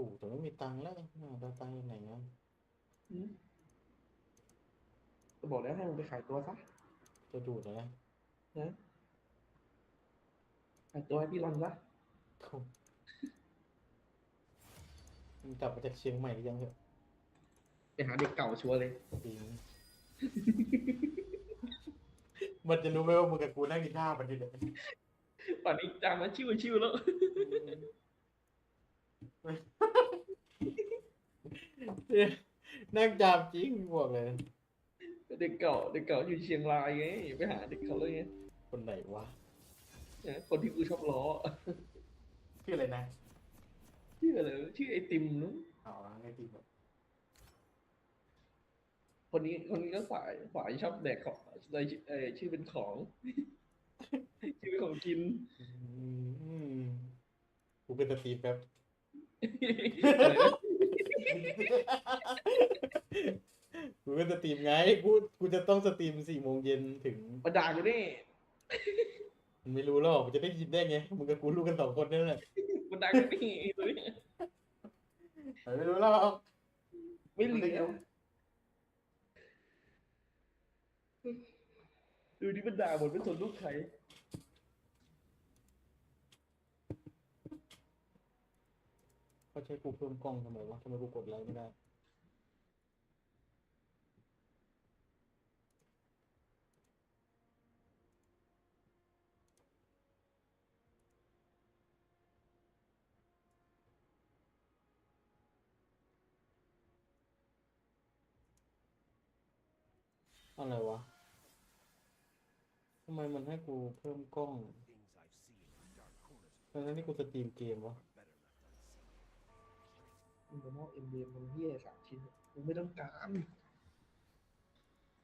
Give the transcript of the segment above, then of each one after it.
ถูกแต่ไม่มีตังค์แล้วหาตังค์ยังไงนะอืมก็บอกแล้วให้มึงไปขายตัวซะจะดูดนะนะขายตัวให้พี่รอนซะโถ่มึงกลับมาจากเชียงใหม่หรือยังเหรอไปหาเด็กเก่าชัวร์เลยจริงมันจะรู้ไหมว่ามึงกับกูนั่งกินข้าวมันอยู่เนี่ยป่านนี้จางมาชิวชิวแล้ว นั่งจามจริงบอกเลย เด็กเก่าเด็กเก่าอยู่เชียงรายไงไปหาเด็กเขาเลยไงคนไหนวะนะคนที่กูชอบล้อชื่ออะไรนะชื่ออะไรวะชื่อไอติมนู้นอ๋อไอติมแบบคนนี้คนนี้ก็ฝ่ายฝ่ายชอบแดกของอะไรเออชื่อเป็นของ ชื่อเป็นของกินอืมกูเป็นสตรีมแป๊บ อะไรนะกูเป็นสตรีมไงกูกูจะต้องสตรีมสี่โมงเย็นถึงมาด่ากูนี่มันไม่รู้หรอกมันจะได้ยินได้ไงมึงกับกูรู้กันสองคนนี่แหละมาด่ากูนี่ตัวนี้มันไม่รู้หรอกไม่เหลียวดูนี่มันด่าหมดไม่สนลูกใคร เขาใช้กูเพิ่มกล้องทำไมวะทำไมกูกดไลค์ไม่ได้ อะไรวะ ทำไมมันให้กูเพิ่มกล้อง Things I've seen in dark corners ทั้งๆที่กูสตรีมเกมวะ มึงจะมอบเอ็มเบียมันเฮี้ยสามชิ้นกูไม่ต้องการ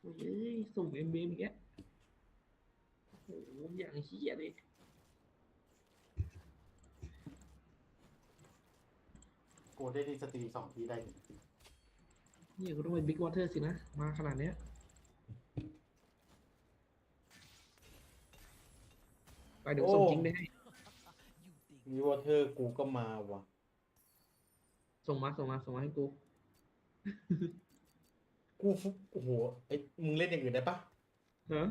เฮ้ยส่งเอ็มเบียอีกแล้วโอ้โหอย่างเฮี้ยเลยกูได้ดีสตรีมสองทีได้นี่กูต้องเป็นบิ๊กวอเตอร์สินะ มาขนาดเนี้ยไปเดี๋ยวส่งจริงไปให้มีวอเทอร์กูก็มาวะ ส่งมาส่งมาส่งมาให้กู กูฟุโอ้โหไอ้มึงเล่นอย่างอื่นได้ปะฮะ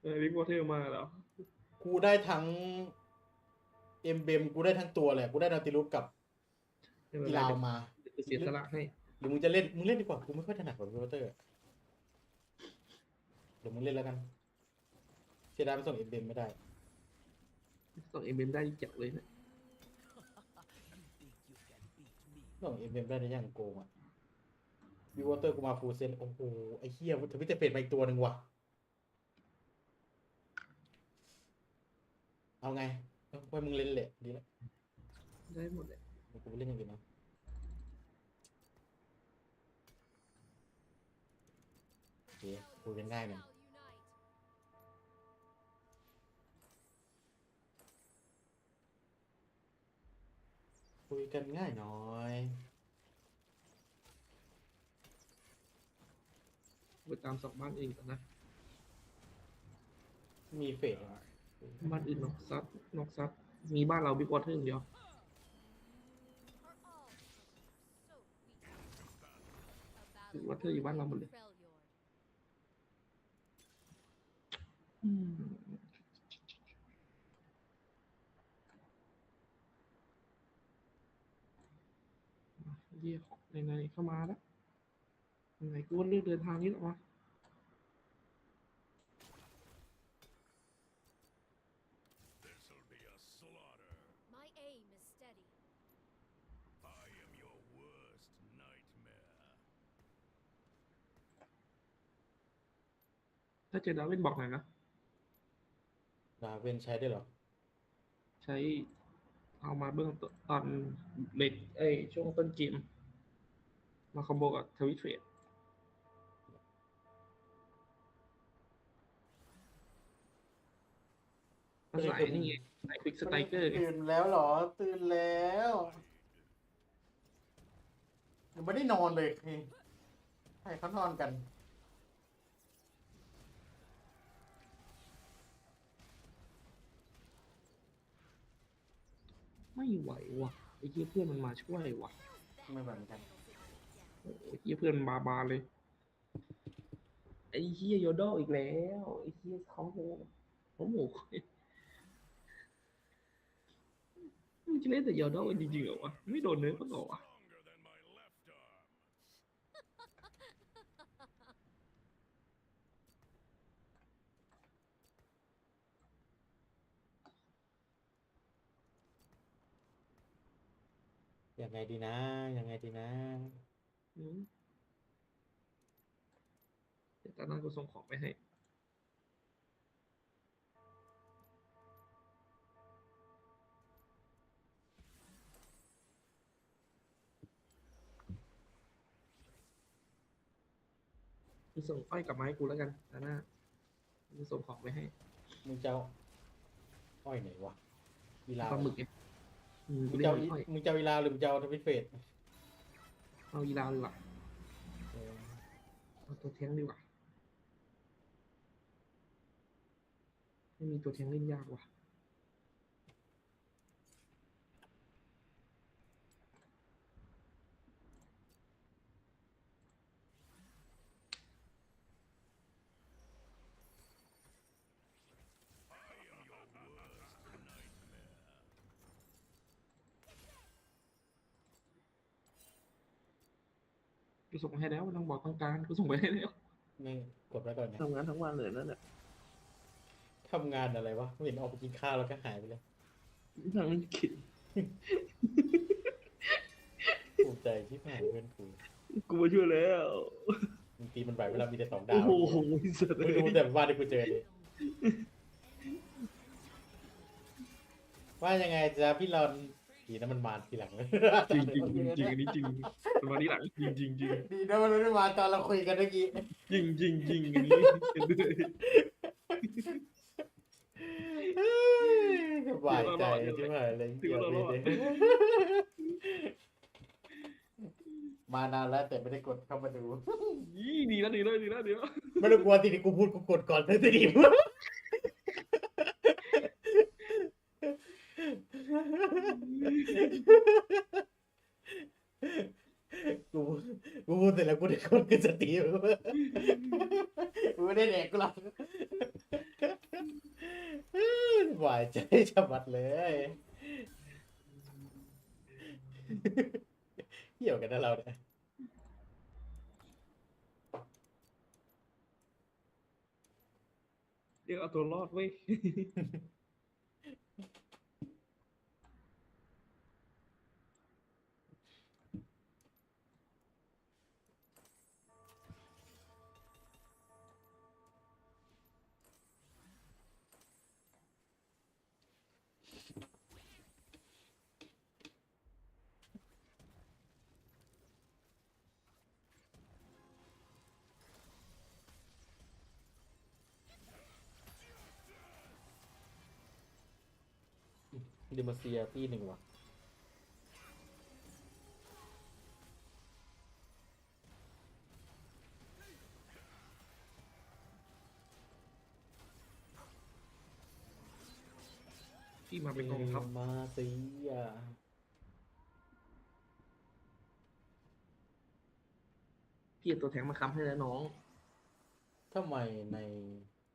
เออบิ๊กวอเตอร์มาแล้ว กูได้ทั้งเอ็มเบมกูได้ทั้งตัวเลยกูได้นาติลุสกับไม่เป็นกีไรฬาเดี๋ยวมากูเสียสละให้หรือมึงจะเล่นมึงเล่นดีกว่ากูไม่ค่อยถนัดกับวอเตอร์อะเดี๋ยวมึงเล่นแล้วกันเสียดายมันส่งเอ็มเบมไม่ได้ ส่งเอ็มเบียได้เจ๋งเลยนะ You think you can beat me? ส่งเอ็มเบมได้ในอย่างโกงอะวิวอเตอร์กูมาฟูลเซนโอ้โห ไอ้เหี้ยทวิตเตอร์เพจมาอีกตัวหนึ่งว่ะ เอาไงเอาไว้มึงเล่นแหละดีแล้วได้หมดเลยเดี๋ยวกูไปเล่นอย่างอื่นนะโอเคคุยกันง่ายหน่อย ยกันง่ายหน่อยไปตามสองบ้านอื่นก่อนนะ มีเฟสอะบ้านอื่นนอกซัดนอกซัดมีบ้านเราบิ๊กวอเตอร์อย่างเดียว บิ๊กวอเตอร์อยู่บ้านเราหมดเลย อืม เยี่ยของไหนๆเข้ามาแล้วไหนๆกูว่าเลือกเดินทางนี้หรอวะ This'll be a slaughter. My aim is steady. I am your worst nightmare. ถ้าเจอดาวเล่นบอกหน่อยนะดาเวนใช้ได้เหรอ ใช้ เอามาเบื้องต้นตอนเล็กเอ้ยช่วงต้นเกมมาคอมโบกับทวิตเทรดภาษายนี่ไงสายควิกสไตรเกอร์ไงตื่นแล้วเหรอ ตื่นแล้วยังไม่ได้นอนเลยนี่ให้เขานอนกัน ไม่ไหวว่ะไอ้เหี้ยเพื่อนมันมาช่วยว่ะไม่เหมือนกันโอ้โหไอ้เหี้ยเพื่อนมันบาบาเลยไอ้เหี้ยโยโดอีกแล้วไอ้เหี้ยเขาโหเขาโหมึงจะเล่นแต่โยโดกันจริงๆเหรอวะไม่โดนเนื้อก็หรอวะ ยังไงดีนะ ยังไงดีนะอืมเดี๋ยวตอนหน้ากูส่งของไปให้ กูส่งอ้อยกลับมาให้กูแล้วกันตอนหน้ากูส่งของไปให้ มึงจะเอาอ้อยไหนวะวีลาปลาหมึกไง อืมมึกูงเรีจะยกเอามันอีอ้อยมึงจะเอาวีลาหรือมึงจะเอาทวิตเฟสเอาอีลาดีกว่าเออเอาตัวเทงดีกว่าไม่มีตัวเทงเล่นยากว่ะ กูส่งให้แล้วไม่ต้องบอกต้องการกูส่งไปให้แล้วไม่กดไว้ก่อนนะทำงานทั้งวันเลยนั่นแหละทำงานอะไรวะไม่เห็นออกไปกินข้าวแล้วก็หายไปเลยทางนี้คิดภูมิใจที่ผ่านเพื่อนกูกูมาช่วยแล้วบางทีมันไหวเวลามีแต่สองดาโอ้วโหสุดเลไม่รู้ยแต่บ้านที่กูเจอเลยว่ายังไงจ๊ะพี่รอน ดีนะมันมาทีหลังเลยจริงจริงจริงจริงอันนี้จริงมันมาที่หลังจริงจริงจริงดีนะมันไม่ได้มาตอนเราคุยกันเมื่อกี้จริงจริงจริงอันนี้เห็นด้วยสบายใจที่ผ่านเลยเกี่ยวเลยมานานแล้วแต่ไม่ได้กดเข้ามาดูยี่ดีแล้วดีแล้วดีแล้วดีแล้วไม่ต้องกลัวสิที่กูพูดกูกดก่อนเลยสิดิ กูพูดเสร็จแล้วกูได้กดขึ้นสตรีมกูไม่ได้แดกกูหรอกสบายใจฉบัดเลยเกี่ยวกันนะเราเนี่ยเดี๋ยวเอาตัวรอดเว้ย ดิมาเซียที่หนึ่งว่ะพี่มาเป็นกองทัพมาเซียพี่เอาตัวแทงมาค้ำให้แล้วน้อง ทำไมใน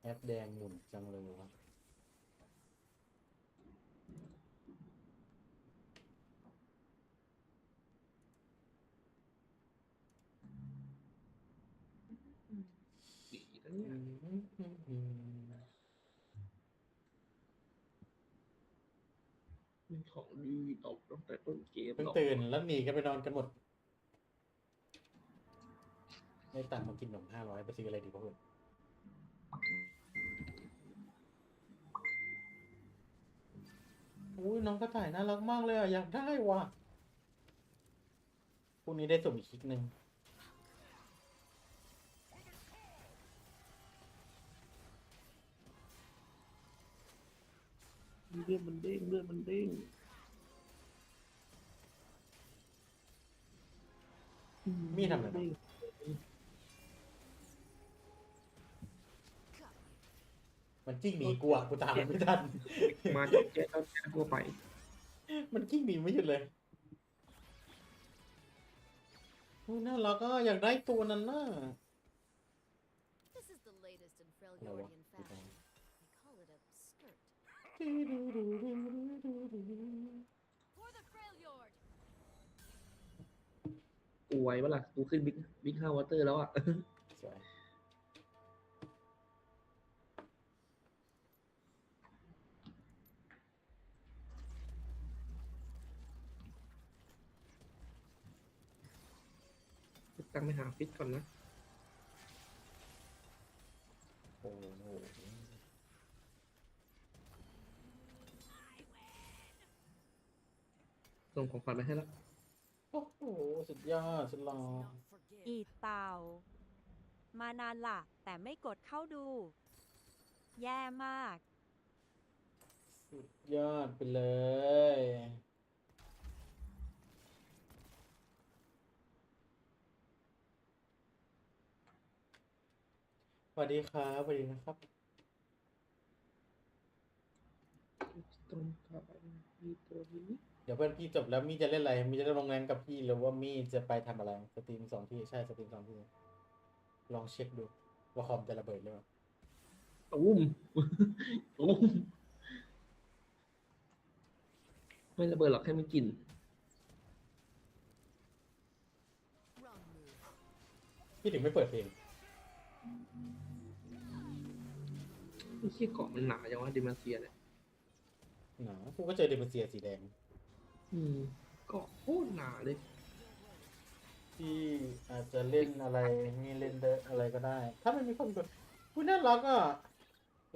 แอปแดงหมุนจังเลยวะ ดีนะเนี่ย เป็นของดีตกตั้งแต่ต้นเกมเพิ่งตื่นแล้วหนีกันไปนอนกันหมดได้ตังค์มากินขนมห้าร้อยไปซื้ออะไรดีวะเพื่อนอุ้ยน้องกระต่ายน่ารักมากเลยอะอยากได้ว่ะพรุ่งนี้ได้ส่งอีกคลิกหนึ่ง เลือดมันเด้งเลือดมันเด้งมีดทำอะไรเด้งมันจิ้งหนีกูอะกูตามมันไม่ทัน มาจากแก้วแก้วทั่วไป มันกิ้งหนีไม่หยุดเลยโอ้ยน่ารักอะอยากได้ตัวนั้นน่ะ This is the latest in Hello, Freljordian good fashion. morning. We call it a skirt. ดูดูดูดูดูดูดู For the Freljord! กูไวปะล่ะกูขึ้นบิ๊กบิ๊กห้าวอเตอร์แล้วอะ สวยตั้งไปหาฟิตก่อนนะ ส่งของขวัญไปให้แล้วโอ้โหสุดยอดสุดหล่อ Not forgive. อีดเต่า มานานละแต่ไม่กดเข้าดู แย่มาก สุดยอดไปเลย สวัสดีครับสวัสดีนะครับตรงกับมีตัวนี้ เดี๋ยวเพื่อนพี่จบแล้วมี่จะเล่นอะไร มี่จะเล่นโรงแรมกับพี่หรือว่ามี่จะไปทำอะไรสตรีมสองที่ใช่สตรีมสองที่ ลองเช็คดู ว่าคอมจะระเบิดหรือเปล่าตุ้มตุ้มไม่ระเบิดหรอกแค่ไม่กลิ่น Wrong move. พี่ถึงไม่เปิดเพลงไอ้เชี่ยเกาะมันหนาจังวะดิมาเซียเนี่ยหนากูก็เจอเดมอนเซียสีแดง อืมเกาะโคตรหนาเลย ที่อาจจะเล่นอะไรมีเล่นเดอะอะไรก็ได้ ถ้าไม่มีคนกดพูน่ารักอะ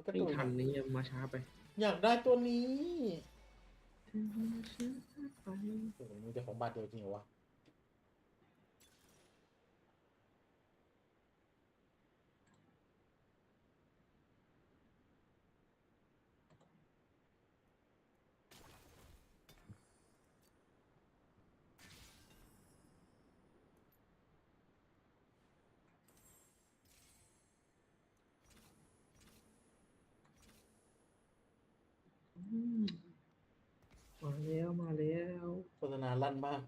กระไม่ตุนทันนี้มาช้าไปอยากได้ตัวนี้มาช้าไปโอ้โหมีแต่ของบาทเดียวจริงเหรอวะ อืมมาแล้วมาแล้ว โฆษณา ลั่นมาก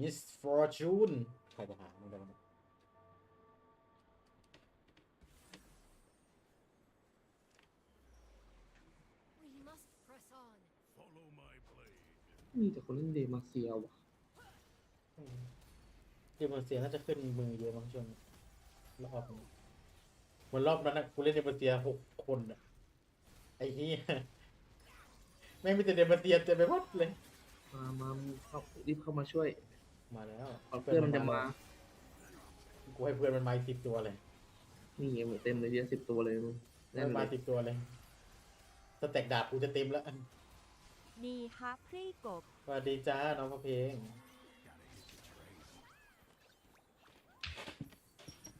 มิสฟอร์จูนใครจะหามันได้ไหมมีแต่คนเล่นเดมาเซียว่ะ เดมอนเซียน่าจะขึ้นมือเยอะบางช่วงรอบนี้วันรอบนั้นนะกูเล่นเดมอนเซียหกคนอะไอ้เหี้ยแม่งมีแต่เดมอนเซียเต็มไปหมดเลย มามาเข้ารีบเข้ามาช่วยมาแล้วก่อนเพื่อนมันจะมา กูให้เพื่อนมันมาสิบตัวเลยนี่ไงหมดเต็มเลยเยอะสิบตัวเลยมึงแน่มันนเลมายสิบตัวเลยสแต็กดาบกูจะเต็มแล้วนี่ฮับพรีกบ สวัสดีจ้าน้องพระเพลง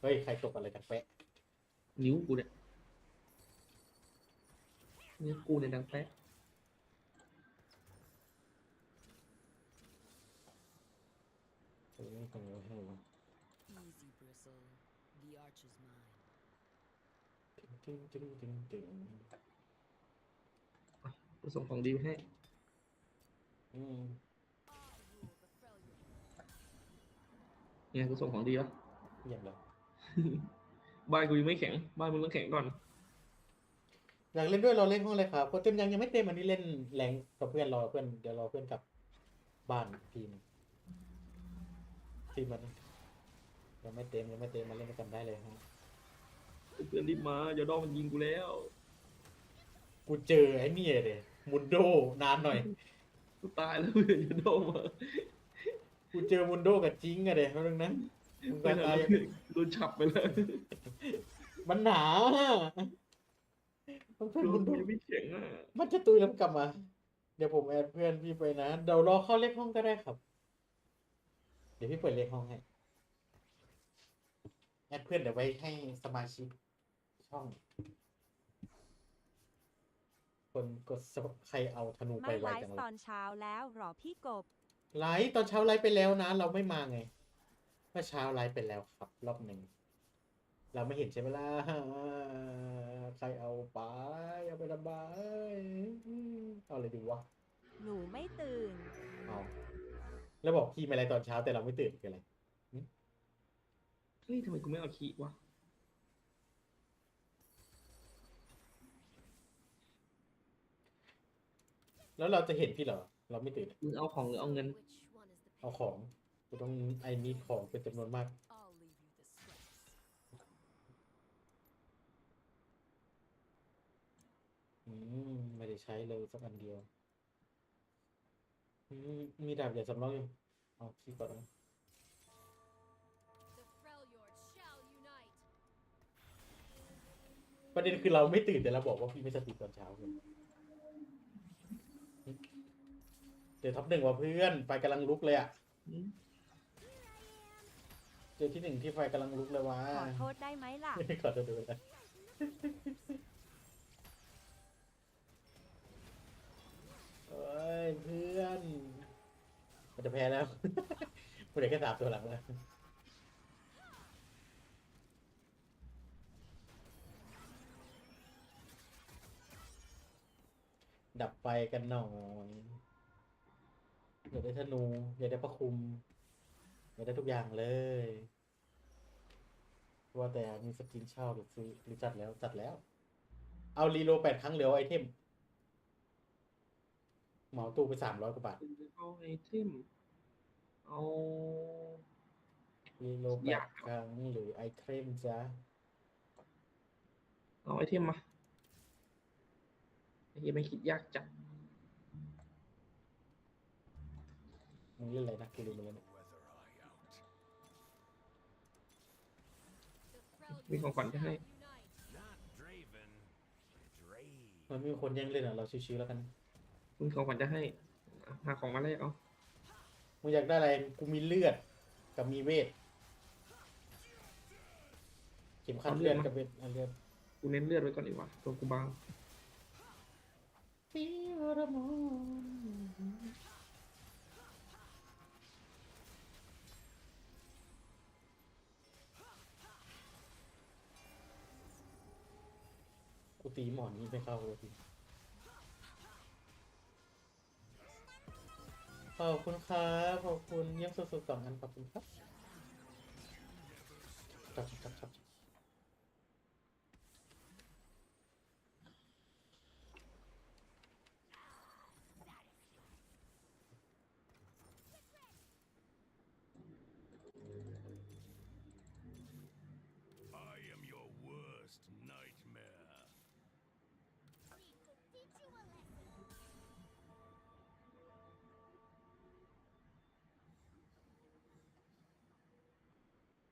เฮ้ย ใครตกอะไรกันแปะนิ้วกูเนี่ยนิ้วกูเนี่ยดังแป๊ะเฮ้ยทำไมวะให้วะ Easy, Bristle. The arch is mine. ตึงตึงตึงตึงกูส่งของดีไปให้ อืม I rule the Freljord. เนี่ยกูส่งของดีวะเยี่ยมเลย บ้านกูยังไม่แข็ง บ้านมึงต้องแข็งก่อน อยากเล่นด้วยเราเล่นห้องเลยครับโปรเต็มยังยังไม่เต็มอันนี้เล่นแรงกับเพื่อนรอเพื่อนเดี๋ยวรอเพื่อนกลับบ้านทีมทีมมันยังไม่เต็มยังไม่เต็มมาเล่นด้วยกันได้เลยฮะเพื่อนรีบมาอย่าดองมันยิงกูแล้ว กูเจอไอ้เนี่ยเดยมุนโดนานหน่อย กูตายแล้วเพื่อนอย่าดองมากูเจอมุนโดกับจิงอะเดยเพราะฉะนั้น มึงไม่ก็ทันตายแล้วเพื่อนโดนฉับไปแล้วมันหนาเพื่อนโดมุนนโดกูยังไม่แข็งอะมันจะตุยแล้วกลับมา เดี๋ยวผมแอดเพื่อนพี่ไปนะเดี๋ยวรอเข้าเลขห้องก็ได้ครับ เดี๋ยวพี่เปิดเลขห้องให้แอดเพื่อนเดี๋ยวไว้ให้สมาชิกช่อง คนกด sub- ใครเอาธนูไปไม่ไวไลจังฟ์เลตอยนเช้าแล้วหรอพี่กบ ไลฟ์ตอนเช้าไลฟ์ไปแล้วนะ เราไม่มาไง มื่อเช้าไลฟ์ไปแล้วครับรอบหนึ่ง เราไม่เห็นใช่ไหมล่ะใครเอาไปเอาไปทำไมเอาอะไรดีวะหนูไม่ตื่น เอาแล้วบอกพี่มาอะไรตอนเช้าแต่เราไม่ตื่นคืออะไรเฮ้ยทำไมกูไม่เอาคีย์วะแล้วเราจะเห็นพี่เหรอ เราไม่ตื่นมึงเอาของหรือเอาเงิน Which one is the เอาของ กูต้องไอ้มีของเป็นจำนวนมาก I'll leave you the scraps. อืมไม่ได้ใช้เลยสักอันเดียวอืมมีดาบใหญ่สำรองอยู่เอาที่ก่อนนะ The Freljord shall unite. ประเด็นคือเราไม่ตื่นแต่เราบอกว่าพี่ไม่สติตอนเช้าเลยเจอท็อปหนึ่งว่ะเพื่อนไฟกำลังลุกเลยอะ เจอที่หนึ่งที่ไฟกำลังลุกเลยว่ะขอโทษได้ไหมล่ะ ขอโทษด้วยนะเอ้ยเพื่อน มันจะแพ้แล้วมันเหลือแค่สามตัวหลังแล้วดับไฟกันหน่อยอยากได้ธนูอยากได้พระคุม อยากได้ทุกอย่างเลยว่าแต่มีสกินเช่าหรือซื้อหรือจัดแล้วจัดแล้ว เอารีโลแปดครั้งเหลือไอเทมเหมาตู้ไปสามร้อยกว่าบาทเอาไอเทมเอารีโลแปอยาดกครั้งหรือไอเทมจ้ะเอาไอเทมมาไอ้เหี้ยไม่คิดยากจังมึงเล่นอะไรนะกูลืมไปแล้ว มีของขวัญจะให้ Freljords shall unite. Not Draven. Drave. มันไม่มีคนแย่งเล่นอะเราชิวๆแล้วกันมึงของขวัญจะให้หาของมาแลกเอามึงอยากได้อะไรกูมีเลือดกับมีเวทเข็มขัดเลือดกับเวทอะเลือดกูเน้นเลือดไว้ก่อนดีกว่าตัวกูบางฟีวรมอน ตีหมอนนี้ไม่เข้าเลยีขอบคุณครับขอบคุณเยี่ยมสุดๆสองอันขอบคุณบครับครับครับ